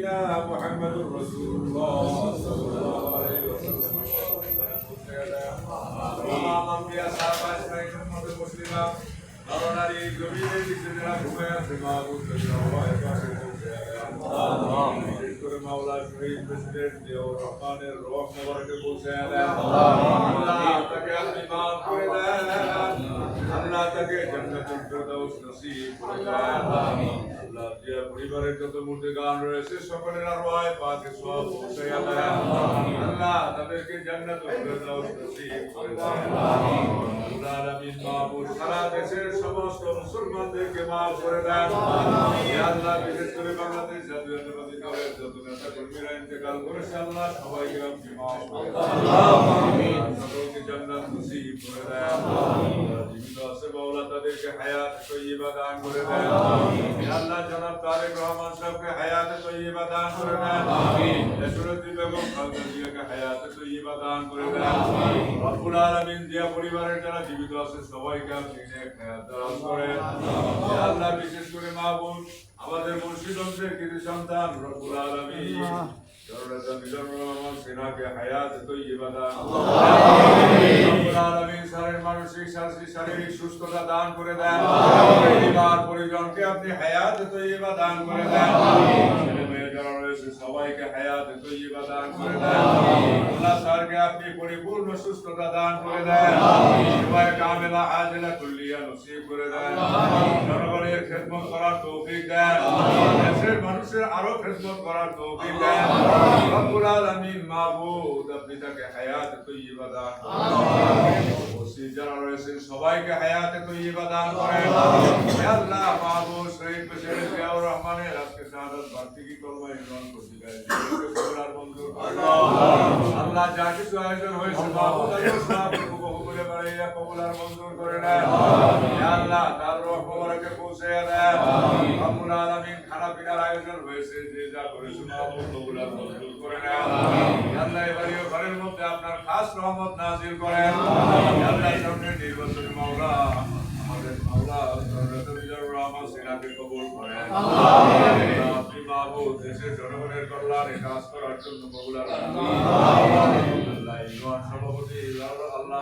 نبينا محمد رسول الله صلى الله عليه وسلم তমাম আম্বিয়া সাহাবা ইসরাইলের মধ্যে মুসলিমা নরনারী জমিনে নিজেরা ঘুরে আছে মাহবুব বিশেষ করে মাওলা শহীদ প্রেসিডেন্ট জিয়াউর রহমানের রোহ মোবারকে পৌঁছে দেন আল্লাহ তাকে আপনি মাফ করে দেন আল্লাহ তাকে জান্নাতুল ফেরদাউস নসিব করে দেন আল্লাহ জিয়া পরিবারের যত মূর্তি গান রয়েছে সকলের আরওয়ায় পাকে সব আল্লাহ। তাদেরকে ফেরদাউস নসিব করে মাহবুব সারা দেশের সমস্ত মুসলমানদেরকে মাফ করে দেন। আল্লাহ বিশেষ করে বাংলাদেশ জাতীয়তাবাদী দলের যত নেতা কর্মীরা ইন্তেকাল করেছে আল্লাহ সবাইকে আপনি মাফ করে দেন। সকলকে জান্নাত নসিব করে দেন। যারা জীবিত আছে মাওলা তাদেরকে হায়াত তৈয়বা দান করে দেন। আল্লাহ তারেক রহমান সাহেবকে হায়াত তৈয়বা দান করে দেন। দেশরত্রী বেগম খালেদা জিয়াকে হায়াত তৈয়বা দান করে দেন। রব্বুল আলামিন জিয়া পরিবারের যারা জীবিত আছে সবাইকে আপনি নেক হায়াত দান করেন আল্লাহ বিশেষ করে মাহবুব আমাদের মুর্শিদদের কৃতি সন্তান রব্বুল আলামিন। জননেতা মিজানুর রহমান সিনহাকে হায়াত তৈয়বা দান শারীরিক শারীরিক সুস্থতা দান করে দেন পরিবার পরিজনকে আপনি হায়াত তৈয়বা দান করে দেন ছেলে মেয়ে যারা রয়েছে সবাইকে হায়াত তৈয়বা দান করে দেন আল্লাহ স্যারকে আপনি পরিপূর্ণ সুস্থতা দান করে দেন সবাই কামেলা আজেলা কুল্লিয়া নসিব করে দেন জনগণের খেদমত করার তৌফিক দেন। দেশের মানুষের আরও খেদমত করার তৌফিক দেন। রব্বুল আলামিন মাহবুব আপনি তাকে হায়াত তৈয়বা দান উপস্থিত যারা রয়েছেন সবাইকে হায়াতে তৈয়বা দান করেন। আল্লাহ মাহবুব শহীদ প্রেসিডেন্ট জিয়াউর রহমানের আজকে শাহাদাত বার্ষিকী কলমায় গ্রহণ করতে আল্লাহ যা কিছু আয়োজন হয়েছে মাহবুব আল্লাহ বহু করে বাড়াইয়া কবুল আর মঞ্জুর করে হে আল্লাহ দেন রব্বুল আলামিন খানা পিনার আয়োজন হয়েছে যে যা করেছে মাহবুব কবুল আর মঞ্জুর করে নেন আল্লাহ এবারে ঘরের মধ্যে আপনার খাস রহমত নাজিল করেন। আল্লাহ সামনে নির্বাচনী মাওলা আমাদের মাওলা হযরত মিজানুর রহমান সিনহাকে কবুল করেন। আপনি মাহবুব দেশের জনগণের কল্যাণে কাজ করার জন্য কবুল আল্লাহ সভাপতি আল্লাহ